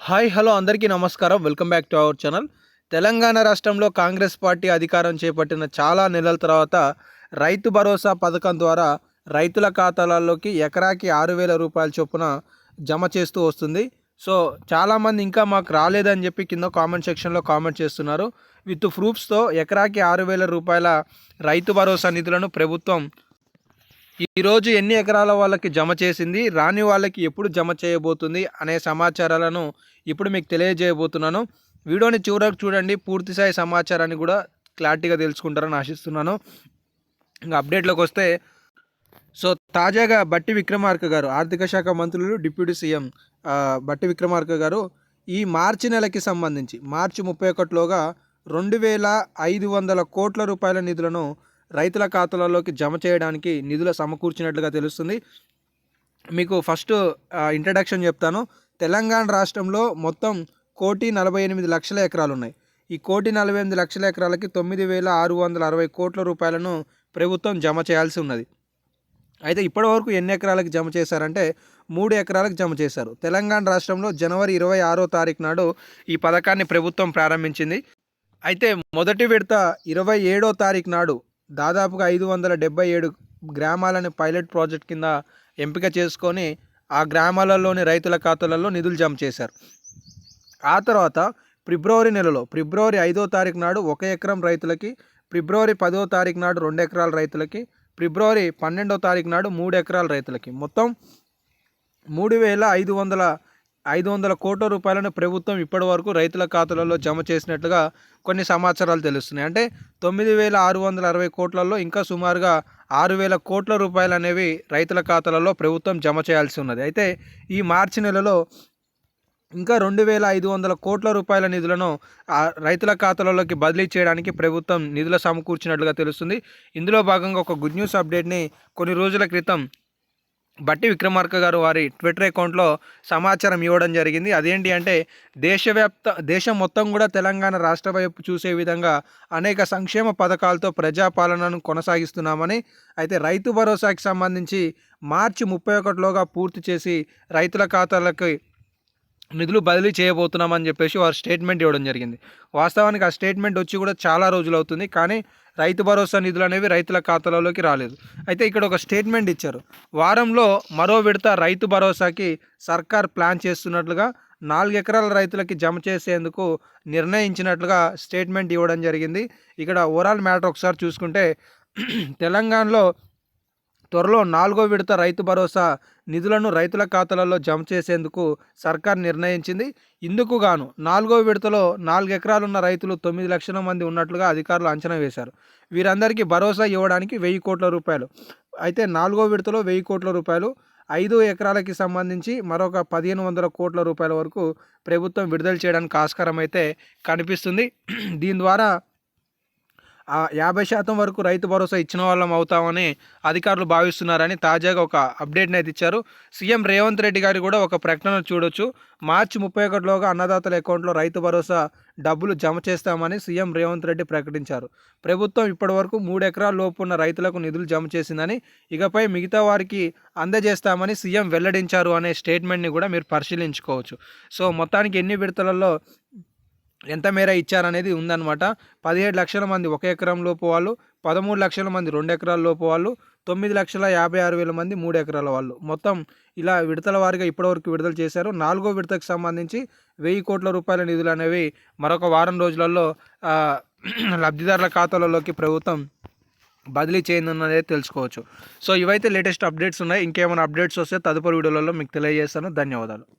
Hi hello అందరికీ నమస్కారం. Welcome back to our channel. Telangana రాష్ట్రంలో కాంగ్రెస్ పార్టీ అధికారం చేపట్టిన చాలా నెలల తర్వాత రైతు భరోసా పథకం ద్వారా రైతుల ఖాతాలలోకి ఎకరాకి ఆరు వేల రూపాయల చొప్పున జమ చేస్తూ వస్తుంది. సో చాలామంది ఇంకా మాకు రాలేదని చెప్పి కింద కామెంట్ సెక్షన్లో కామెంట్ చేస్తున్నారు. విత్ ప్రూఫ్స్తో ఎకరాకి ఆరు వేల రూపాయల రైతు భరోసా నిధులను ప్రభుత్వం ఈరోజు ఎన్ని ఎకరాల వాళ్ళకి జమ చేసింది రాని వాళ్ళకి ఎప్పుడు జమ చేయబోతుంది అనే సమాచారాలను ఇప్పుడు మీకు తెలియజేయబోతున్నాను. వీడియోని చివరకు చూడండి పూర్తి స్థాయి సమాచారాన్ని కూడా క్లారిటీగా తెలుసుకుంటారని ఆశిస్తున్నాను. ఇంకా అప్డేట్లోకి వస్తే సో తాజాగా బట్టి విక్రమార్క గారు ఆర్థిక శాఖ మంత్రులు డిప్యూటీ సీఎం బట్టి విక్రమార్క గారు ఈ మార్చి నెలకి సంబంధించి మార్చి ముప్పై ఒకటిలోగా రెండు వేల ఐదు వందల కోట్ల రూపాయల నిధులను రైతుల ఖాతాలలోకి జమ చేయడానికి నిధులు సమకూర్చినట్లుగా తెలుస్తుంది. మీకు ఫస్ట్ ఇంట్రడక్షన్ చెప్తాను. తెలంగాణ రాష్ట్రంలో మొత్తం కోటి నలభై ఎనిమిది లక్షల ఎకరాలు ఉన్నాయి ఈ కోటి నలభై ఎనిమిది లక్షల ఎకరాలకి తొమ్మిది వేల ఆరు వందల అరవై కోట్ల రూపాయలను ప్రభుత్వం జమ చేయాల్సి ఉన్నది. అయితే ఇప్పటివరకు ఎన్ని ఎకరాలకు జమ చేశారంటే మూడు ఎకరాలకు జమ చేశారు. తెలంగాణ రాష్ట్రంలో జనవరి ఇరవై ఆరో తారీఖు నాడు ఈ పథకాన్ని ప్రభుత్వం ప్రారంభించింది. అయితే మొదటి విడత ఇరవై ఏడో తారీఖు నాడు దాదాపుగా ఐదు వందల డెబ్బై ఏడు గ్రామాలను పైలట్ ప్రాజెక్ట్ కింద ఎంపిక చేసుకొని ఆ గ్రామాలలోని రైతుల ఖాతాలలో నిధులు జమ చేశారు. ఆ తర్వాత ఫిబ్రవరి నెలలో ఫిబ్రవరి ఐదో తారీఖు నాడు ఒక ఎకరం రైతులకి ఫిబ్రవరి పదో తారీఖు నాడు రెండు ఎకరాల రైతులకి ఫిబ్రవరి పన్నెండో తారీఖు నాడు మూడు ఎకరాల రైతులకి. మొత్తం మూడు వేల ఐదు వందల ఐదు వందల కోట్ల రూపాయలను ప్రభుత్వం ఇప్పటి వరకు రైతుల ఖాతాలలో జమ చేసినట్లుగా కొన్ని సమాచారాలు తెలుస్తున్నాయి. అంటే తొమ్మిది వేల ఆరు వందల అరవై కోట్లలో ఇంకా సుమారుగా ఆరు వేల కోట్ల రూపాయలు అనేవి రైతుల ఖాతాలలో ప్రభుత్వం జమ చేయాల్సి ఉన్నది. అయితే ఈ మార్చి నెలలో ఇంకా రెండు వేల ఐదు వందల కోట్ల రూపాయల నిధులను రైతుల ఖాతాలలోకి బదిలీ చేయడానికి ప్రభుత్వం నిధులు సమకూర్చినట్లుగా తెలుస్తుంది. ఇందులో భాగంగా ఒక గుడ్ న్యూస్ అప్డేట్ని కొన్ని రోజుల క్రితం బట్టి విక్రమార్క గారు వారి ట్విట్టర్ అకౌంట్లో సమాచారం ఇవ్వడం జరిగింది. అదేంటి అంటే దేశవ్యాప్త దేశం మొత్తం కూడా తెలంగాణ రాష్ట్ర వైపు చూసే విధంగా అనేక సంక్షేమ పథకాలతో ప్రజాపాలనను కొనసాగిస్తున్నామని అయితే రైతు భరోసాకి సంబంధించి మార్చి ముప్పై ఒకటిలోగా పూర్తి చేసి రైతుల ఖాతాలకి నిధులు బదిలీ చేయబోతున్నామని చెప్పేసి వారు స్టేట్మెంట్ ఇవ్వడం జరిగింది. వాస్తవానికి ఆ స్టేట్మెంట్ వచ్చి కూడా చాలా రోజులు అవుతుంది. కానీ రైతు భరోసా నిధులు అనేవి రైతుల ఖాతాలలోకి రాలేదు. అయితే ఇక్కడ ఒక స్టేట్మెంట్ ఇచ్చారు. వారంలో మరో విడత రైతు భరోసాకి సర్కార్ ప్లాన్ చేస్తున్నట్లుగా నాలుగు ఎకరాల రైతులకి జమ చేసేందుకు నిర్ణయించినట్లుగా స్టేట్మెంట్ ఇవ్వడం జరిగింది. ఇక్కడ ఓవరాల్ మ్యాటర్ ఒకసారి చూసుకుంటే తెలంగాణలో త్వరలో నాలుగో విడత రైతు భరోసా నిధులను రైతుల ఖాతాలలో జమ చేసేందుకు సర్కార్ నిర్ణయించింది. ఇందుకు గాను నాలుగో విడతలో నాలుగు ఎకరాలున్న రైతులు తొమ్మిది లక్షల మంది ఉన్నట్లుగా అధికారులు అంచనా వేశారు. వీరందరికీ భరోసా ఇవ్వడానికి వెయ్యి కోట్ల రూపాయలు. అయితే నాలుగో విడతలో వెయ్యి కోట్ల రూపాయలు ఐదు ఎకరాలకి సంబంధించి మరొక పదిహేను వందల కోట్ల రూపాయల వరకు ప్రభుత్వం విడుదల చేయడానికి ఆస్కారం అయితే కనిపిస్తుంది. దీని ద్వారా యాభై శాతం వరకు రైతు భరోసా ఇచ్చిన వాళ్ళం అవుతామని అధికారులు భావిస్తున్నారని తాజాగా ఒక అప్డేట్ని అయితే ఇచ్చారు. సీఎం రేవంత్ రెడ్డి గారు కూడా ఒక ప్రకటన చూడొచ్చు. మార్చి ముప్పై ఒకటిలోగా అన్నదాతల అకౌంట్లో రైతు భరోసా డబ్బులు జమ చేస్తామని సీఎం రేవంత్ రెడ్డి ప్రకటించారు. ప్రభుత్వం ఇప్పటివరకు మూడు ఎకరాల లోపు ఉన్న రైతులకు నిధులు జమ చేసిందని ఇకపై మిగతా వారికి అందజేస్తామని సీఎం వెల్లడించారు అనే స్టేట్మెంట్ని కూడా మీరు పరిశీలించుకోవచ్చు. సో మొత్తానికి ఎన్ని విడతలలో ఎంత మేర ఇచ్చారనేది ఉందన్నమాట. పదిహేడు లక్షల మంది ఒక ఎకరం లోపు వాళ్ళు పదమూడు లక్షల మంది రెండు ఎకరాల లోపు వాళ్ళు తొమ్మిది లక్షల యాభై ఆరు వేల మంది మూడు ఎకరాల వాళ్ళు. మొత్తం ఇలా విడతల వారిగా ఇప్పటివరకు విడుదల చేశారు. నాలుగో విడతకు సంబంధించి వెయ్యి కోట్ల రూపాయల నిధులు అనేవి మరొక వారం రోజులలో లబ్ధిదారుల ఖాతాలలోకి ప్రభుత్వం బదిలీ చేయనున్నదే తెలుసుకోవచ్చు. సో ఇవైతే లేటెస్ట్ అప్డేట్స్ ఉన్నాయి. ఇంకేమైనా అప్డేట్స్ వస్తే తదుపరి వీడియోలలో మీకు తెలియజేస్తాను. ధన్యవాదాలు.